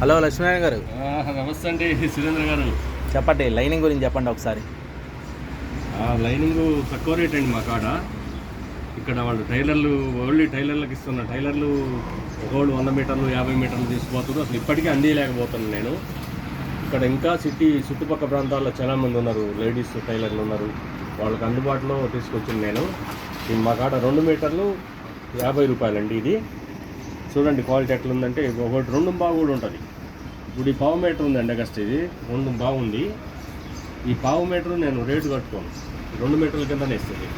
Hello Lakshminarayana గారు. నమస్తే అండి సురేంద్ర గారు. చెప్పండి లైనింగ్ గురించి చెప్పండి ఒకసారి. లైనింగ్ తక్కువ రేట్ అండి మా కాడ. ఇక్కడ వాళ్ళు టైలర్లు ఓన్లీ టైలర్లకు ఇస్తున్న టైలర్లు ఒకళ్ళు వంద మీటర్లు యాభై మీటర్లు తీసుకుపోతున్నారు అసలు ఇప్పటికీ అందిలేకపోతున్నాను నేను. ఇక్కడ ఇంకా సిటీ చుట్టుపక్కల ప్రాంతాల్లో చాలామంది ఉన్నారు. లేడీస్ టైలర్లు ఉన్నారు. వాళ్ళకి అందుబాటులో తీసుకొచ్చింది నేను. మా కాడ రెండు మీటర్లు యాభై రూపాయలండి ఇది. చూడండి క్వాలిటీ ఎట్లా ఉందంటే ఒకటి రెండు బాగా కూడా ఉంటుంది. ఇప్పుడు ఈ పావు మీటర్ ఉందండి అగస్ట్ ఇది. రెండు బాగుంది ఈ పావు మీటర్ నేను రేటు కట్టుకోను. రెండు మీటర్ల కిందనే ఇస్తుంది.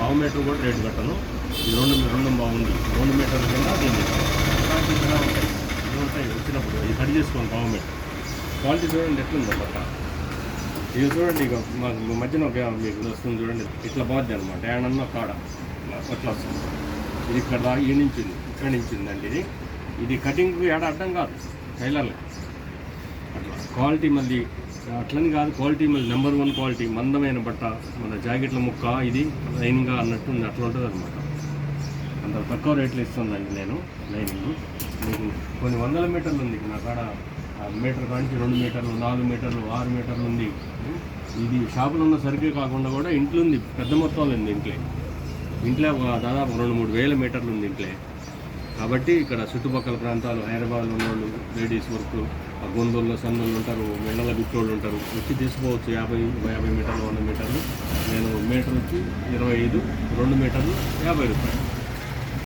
పావు మీటర్ కూడా రేటు కట్టను. ఇది రెండు రెండు బాగుంది రెండు మీటర్ల కింద దీన్ని ఉంటాయి? వచ్చినప్పుడు ఇది కట్ చేసుకోండి పావు మీటర్. క్వాలిటీ చూడండి ఎట్లుంది బట్ట ఇది చూడండి ఇక మాకు మధ్యన ఒక మీకు వస్తుంది చూడండి. ఇట్లా బాగుంది అనమాట. ఏడన్నా కాడ. అట్లా వస్తుంది. ఇది ఇక్కడ దా- ఈ నుంచి ఇక్కడ నుంచి ఉందండి ఇది. ఇది కటింగ్ ఏడ అడ్డం కాదు టైలర్లు అట్లా. క్వాలిటీ మళ్ళీ అట్లని కాదు క్వాలిటీ మళ్ళీ నెంబర్ వన్ క్వాలిటీ మందమైన బట్ట మన జాకెట్ల ముక్క ఇది లైన్గా అన్నట్టు ఉంది అట్లా ఉంటుంది అనమాట అంత తక్కువ రేట్లు ఇస్తుందండి నేను లైనింగ్. మీకు కొన్ని వందల మీటర్లు ఉంది నా కాడ ఆ మీటర్ కానించి రెండు మీటర్లు నాలుగు మీటర్లు ఆరు మీటర్లు ఉంది. ఇది షాపులో ఉన్న సరికే కాకుండా కూడా ఇంట్లో ఉంది పెద్ద మొత్తంలో ఉంది ఇంట్లో. ఇంట్లో ఒక దాదాపు రెండు మూడు వేల మీటర్లు ఉంది ఇంట్లో. కాబట్టి ఇక్కడ చుట్టుపక్కల ప్రాంతాలు హైదరాబాద్లో ఉన్నవాళ్ళు లేడీస్ వర్క్ ఆ గొంతుల్లో సందులు ఉంటారు మెల్లల బిట్టోళ్ళు ఉంటారు. వచ్చి తీసుకోవచ్చు యాభై యాభై మీటర్లు వంద మీటర్లు. నేను మీటర్ వచ్చి ఇరవై ఐదు రెండు మీటర్లు యాభై రూపాయలు.